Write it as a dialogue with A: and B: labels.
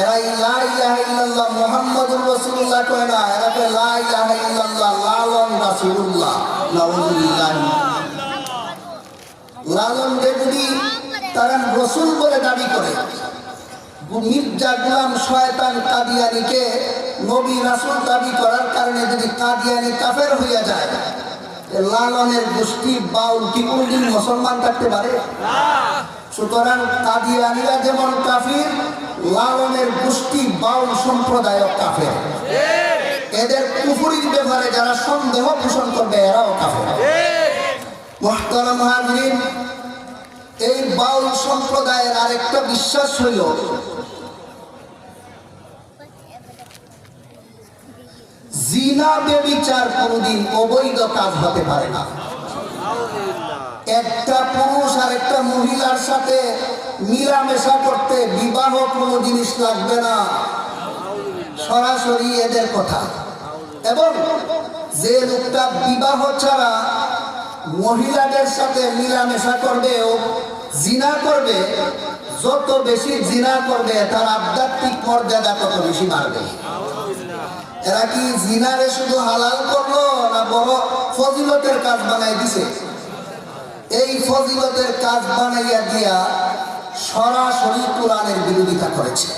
A: এরা লা ইলাহা ইল্লাল্লাহ মুহাম্মাদুর রাসূলুল্লাহ কয় না? এরা কয় লা ইলাহা ইল্লাল্লাহ লালন রাসূলুল্লাহ। নাউযুবিল্লাহ লালন যদি তারা রসুল বলে দাবি করে মির্জা গুলাম শয়তান কাদিয়ানিকে নবী রাসূল দাবি করার কারণে যদি কাদিয়ানি কাফের হইয়া যায় লালনের গোষ্ঠী বাউল কি কোনদিন মুসলমান থাকতে পারে? সুতরাং কাদিয়ানিরা যেমন কাফির লালনের গোষ্ঠী বাউল সম্প্রদায় কাফের। এদের কুফুরির ব্যাপারে যারা সন্দেহ পোষণ করবে, এরাও কাফের। এই বাউল সম্প্রদায়ের আরেকটা বিশ্বাস হইল, জিনা বেবিচার কোনদিন অবৈধ কাজ হতে পারে না। একটা পুরুষ আর একটা মহিলার সাথে মিলামেশা করতে বিবাহ কোনো জিনিস লাগবে না। সরাসরি এদের কথা। এবং যে লোকটা বিবাহ ছাড়া মহিলাদের সাথে মিলামেশা করবে ও জিনা করবে, যত বেশি জিনা করবে, তার আধ্যাত্মিক মর্যাদা তত বেশি বাড়বে। এরা কি জিনারে শুধু হালাল করল না বড় ফজিলতের কাজ বানাই দিছে? এই ফজিলতের কাজ বানাইয়া দিয়া সরাসরি কোরআনের বিরোধিতা করেছে।